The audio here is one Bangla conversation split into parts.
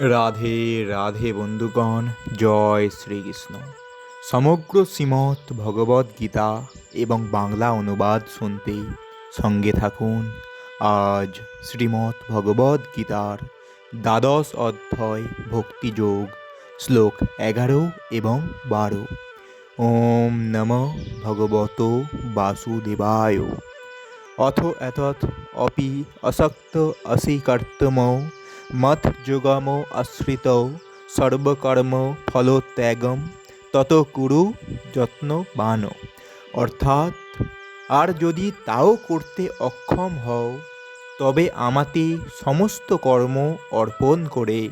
রাধে রাধে বন্ধুগণ, জয় শ্রীকৃষ্ণ। সমগ্র শ্রীমৎ ভগবদ গীতা এবং বাংলা অনুবাদ শুনতে সঙ্গে থাকুন। আজ শ্রীমৎ ভগবদ গীতার দ্বাদশ অধ্যায় ভক্তিযোগ, শ্লোক এগারো এবং বারো। ওম নম ভগবত বাসুদেবায়। অথ এতৎ অপি অসক্ত অসি কর্তম মত যোগম আশ্রিত সর্বকর্ম ফলত্যাগম, তত কুরু যত্নবান অর্থাৎ, আর যদি তাও করতে অক্ষম হও, তবে আমাতে সমস্ত কর্ম অর্পণ করে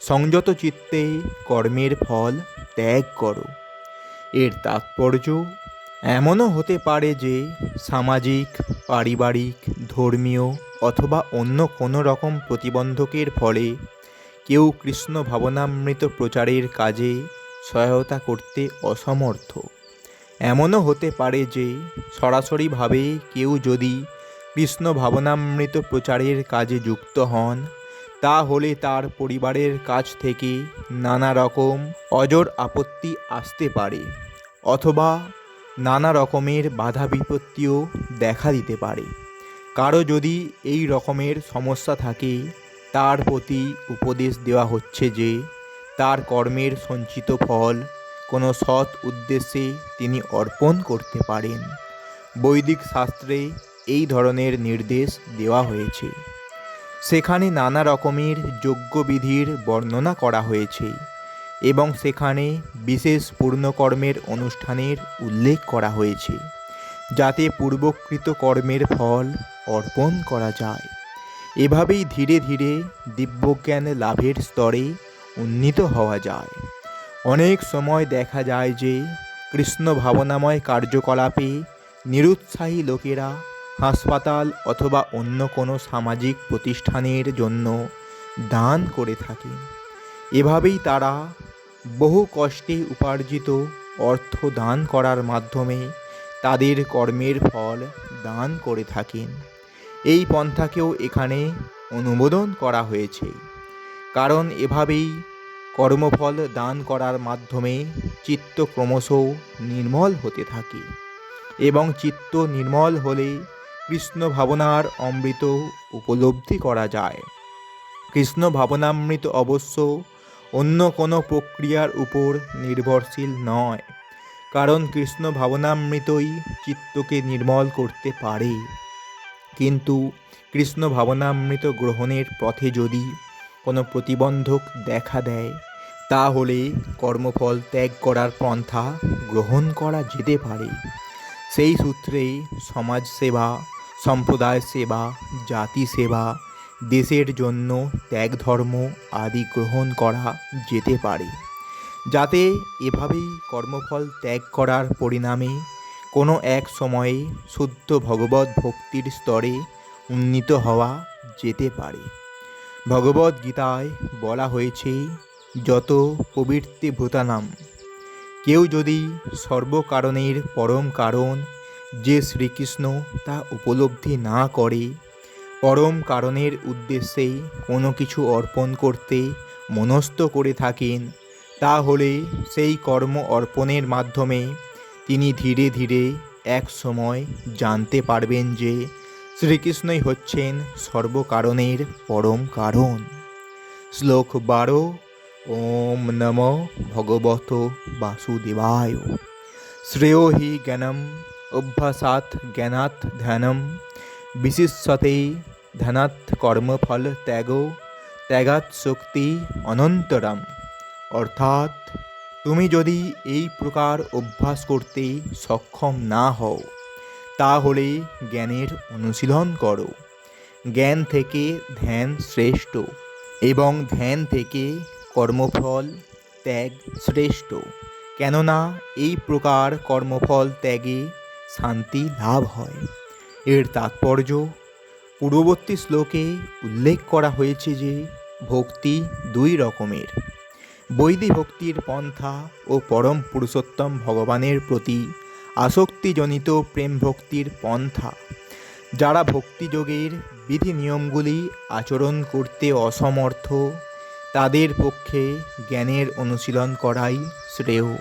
সংযত চিত্তে কর্মের ফল ত্যাগ করো। এর তাৎপর্য এমনও হতে পারে যে সামাজিক, পারিবারিক, ধর্মীয় অথবা অন্য কোনো রকম প্রতিবন্ধকের ফলে কেউ কৃষ্ণ ভাবনামৃত প্রচারের কাজে সহায়তা করতে অসমর্থ। এমনও হতে পারে যে সরাসরিভাবে কেউ যদি কৃষ্ণ ভাবনামৃত প্রচারের কাজে যুক্ত হন, তাহলে তার পরিবারের কাছ থেকে নানা রকম অজর আপত্তি আসতে পারে অথবা নানা রকমের বাধা বিপত্তিও দেখা দিতে পারে। কারও যদি এই রকমের সমস্যা থাকে, তার প্রতি উপদেশ দেওয়া হচ্ছে যে, তার কর্মের সঞ্চিত ফল কোনো সৎ উদ্দেশ্যে তিনি অর্পণ করতে পারেন। বৈদিক শাস্ত্রে এই ধরনের নির্দেশ দেওয়া হয়েছে। সেখানে নানা রকমের যজ্ঞবিধির বর্ণনা করা হয়েছে এবং সেখানে বিশেষ পূর্ণকর্মের অনুষ্ঠানের উল্লেখ করা হয়েছে, যাতে পূর্বকৃত কর্মের ফল অর্পণ করা যায়। এভাবেই ধীরে ধীরে দিব্যজ্ঞান লাভের স্তরে উন্নীত হওয়া যায়। অনেক সময় দেখা যায় যে, কৃষ্ণ ভাবনাময় কার্যকলাপে নিরুৎসাহী লোকেরা হাসপাতাল অথবা অন্য কোনো সামাজিক প্রতিষ্ঠানের জন্য দান করে থাকে এভাবেই তারা বহু কষ্টে উপার্জিত অর্থ দান করার মাধ্যমে তাদের কর্মের ফল দান করে থাকেন। এই পন্থাকেও এখানে অনুমোদন করা হয়েছে। কারণ এভাবেই কর্মফল দান করার মাধ্যমে চিত্ত ক্রমশ নির্মল হতে থাকে এবং চিত্ত নির্মল হলে কৃষ্ণ ভাবনার অমৃত উপলব্ধি করা যায়। কৃষ্ণ ভাবনামৃত অবশ্য অন্য কোনো প্রক্রিয়ার উপর নির্ভরশীল নয়, কারণ কৃষ্ণ ভাবনামৃতই চিত্তকে নির্মল করতে পারে। কিন্তু কৃষ্ণ ভাবনামৃত গ্রহণের পথে যদি কোনো প্রতিবন্ধক দেখা দেয়, তাহলে কর্মফল ত্যাগ করার পন্থা গ্রহণ করা যেতে পারে। সেই সূত্রে সমাজ সেবা সম্প্রদায় সেবা জাতি সেবা দেশের জন্য ত্যাগ ধর্ম আদি গ্রহণ করা যেতে পারে। যাতে এভাবেই কর্মফল ত্যাগ করার পরিণামে কোনো এক সময়ে শুদ্ধ ভগবত ভক্তির স্তরে উন্নীত হওয়া যেতে পারে। ভগবদ গীতায় বলা হয়েছে, যত প্রবৃত্তি ভূতানাম। কেউ যদি সর্বকারণের পরম কারণ যে শ্রীকৃষ্ণ তা উপলব্ধি না করে, পরম কারণের উদ্দেশ্যে কোনো কিছু অর্পণ করতে মনস্থ করে থাকেন, তাহলে সেই কর্ম অর্পণের মাধ্যমে তিনি ধীরে ধীরে এক সময় জানতে পারবেন যে শ্রীকৃষ্ণই হচ্ছেন সর্বকারণের পরম কারণ। শ্লোক বারো, ওম নম ভগবত বাসুদেবায়। শ্রেয় হি জ্ঞানম অভ্যাসাত জ্ঞানাত ধ্যানম, বিশিষ্যতে ধ্যানাত কর্মফল ত্যাগ, ত্যাগাৎ শক্তি অনন্তরম। অর্থাৎ তুমি যদি এই প্রকার অভ্যাস করতে সক্ষম না হও, তাহলে জ্ঞানের অনুশীলন করো। জ্ঞান থেকে ধ্যান শ্রেষ্ঠ এবং ধ্যান থেকে কর্মফল ত্যাগ শ্রেষ্ঠ। কেননা এই প্রকার কর্মফল ত্যাগে শান্তি লাভ হয়। এর তাৎপর্য, পূর্ববর্তী শ্লোকে উল্লেখ করা হয়েছে যে ভক্তি দুই রকমের। বৈদি ভক্তির পন্থা ও পরম পুরুষোত্তম ভগবানের প্রতি আসক্তিজনিত প্রেম ভক্তির পন্থা। যারা ভক্তিযোগের বিধি নিয়মগুলি আচরণ করতে অসমর্থ, তাদের পক্ষে জ্ঞানের অনুশীলন করাই শ্রেয়।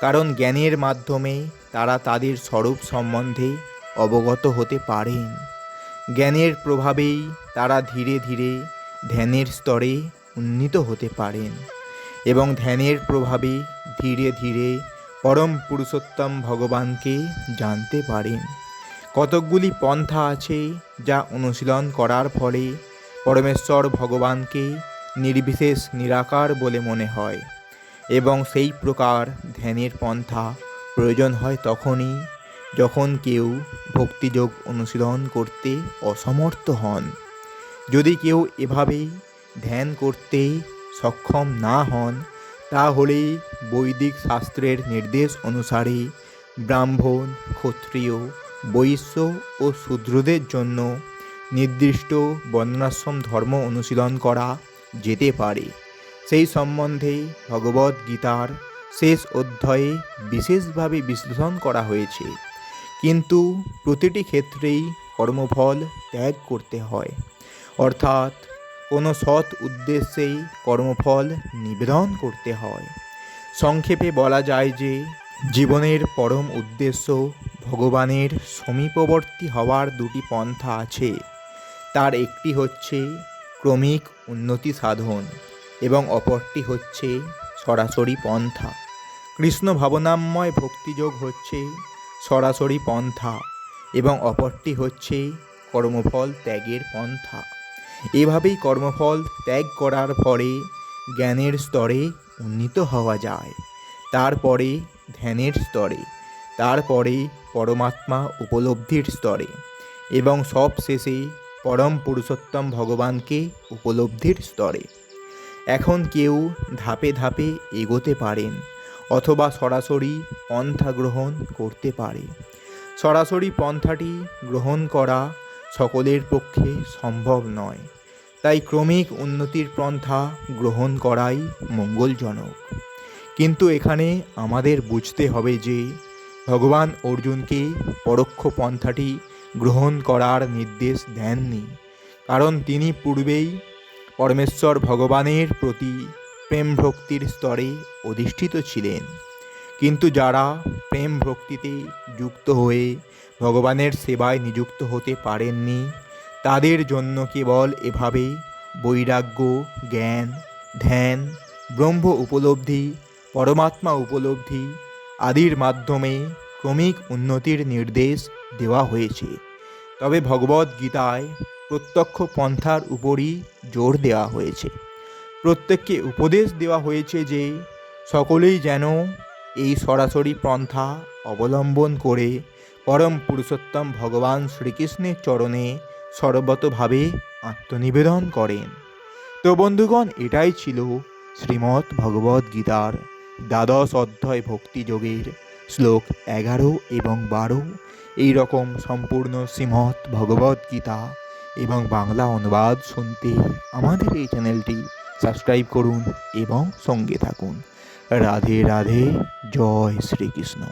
কারণ জ্ঞানের মাধ্যমে তারা তাদের স্বরূপ সম্বন্ধে অবগত হতে পারেন। জ্ঞানের প্রভাবেই তারা ধীরে ধীরে ধ্যানের স্তরে উন্নীত হতে পারেন। এবং ধ্যানের প্রভাবে ধীরে ধীরে পরম পুরুষোত্তম ভগবানকে জানতে পারেন। কতকগুলি পন্থা আছে যা অনুশীলন করার ফলে পরমেশ্বর ভগবানকে নির্বিশেষ নিরাকার বলে মনে হয় এবং সেই প্রকার ধ্যানের পন্থা প্রয়োজন হয় তখনই যখন কেউ ভক্তিযোগ অনুশীলন করতে অসমর্থ হন। যদি কেউ এভাবেই ধ্যান করতে সক্ষম না হন তাহলে বৈদিক শাস্ত্রের নির্দেশ অনুসারে ব্রাহ্মণ, ক্ষত্রিয়, বৈশ্য ও শূদ্রদের জন্য নির্দিষ্ট বর্ণাশ্রম ধর্ম অনুশীলন করা যেতে পারে। সেই সম্বন্ধে ভগবদ গীতার শেষ অধ্যায়ে বিশেষভাবে বিশ্লেষণ করা হয়েছে। কিন্তু প্রতিটি ক্ষেত্রেই কর্মফল ত্যাগ করতে হয়। অর্থাৎ কোনো সৎ উদ্দেশ্যেই কর্মফল নিবেদন করতে হয়। সংক্ষেপে বলা যায় যে, জীবনের পরম উদ্দেশ্য ভগবানের সমীপবর্তী হওয়ার দুটি পন্থা আছে। তার একটি হচ্ছে ক্রমিক উন্নতি সাধন এবং অপরটি হচ্ছে সরাসরি পন্থা। কৃষ্ণ ভাবনাময় ভক্তিযোগ হচ্ছে সরাসরি পন্থা এবং অপরটি হচ্ছে কর্মফল ত্যাগের পন্থা। এভাবেই কর্মফল ত্যাগ করার পরে জ্ঞানের স্তরে উন্নীত হওয়া যায়। তারপরে ধ্যানের স্তরে, তারপরে পরমাত্মা উপলব্ধির স্তরে এবং সব শেষে পরম পুরুষোত্তম ভগবানকে উপলব্ধির স্তরে। এখন কেউ ধাপে ধাপে এগোতে পারেন অথবা সরাসরি পন্থা গ্রহণ করতে পারে। সরাসরি পন্থাটি গ্রহণ করা সকলের পক্ষে সম্ভব নয়। তাই ক্রমিক উন্নতির পন্থা গ্রহণ করাই মঙ্গলজনক। কিন্তু এখানে আমাদের বুঝতে হবে যে, ভগবান অর্জুনকে পরোক্ষ পন্থাটি গ্রহণ করার নির্দেশ দেননি। কারণ তিনি পূর্বেই পরমেশ্বর ভগবানের প্রতি প্রেম ভক্তির স্তরে অধিষ্ঠিত ছিলেন। কিন্তু যারা প্রেম ভক্তিতে যুক্ত হয়ে ভগবানের সেবায় নিযুক্ত হতে পারেননি। তাদের জন্য কেবল এভাবে বৈরাগ্য, জ্ঞান, ধ্যান, ব্রহ্ম উপলব্ধি, পরমাত্মা উপলব্ধি আদির মাধ্যমে ক্রমিক উন্নতির নির্দেশ দেওয়া হয়েছে। তবে ভগবদ গীতায় প্রত্যক্ষ পন্থার উপরই জোর দেওয়া হয়েছে। প্রত্যেককে উপদেশ দেওয়া হয়েছে যে সকলেই যেন এই সরাসরি পন্থা অবলম্বন করে পরম পুরুষোত্তম ভগবান শ্রীকৃষ্ণের চরণে সর্বতভাবে আত্মনিবেদন করেন। তো বন্ধুগণ, এটাই ছিল শ্রীমদ্ ভগবদ গীতার দ্বাদশ অধ্যায় ভক্তিযোগের শ্লোক এগারো এবং বারো। এই রকম সম্পূর্ণ শ্রীমদ্ ভগবদ গীতা এবং বাংলা অনুবাদ শুনতে আমাদের এই চ্যানেলটি সাবস্ক্রাইব করুন এবং সঙ্গে থাকুন। রাধে রাধে, জয় শ্রীকৃষ্ণ।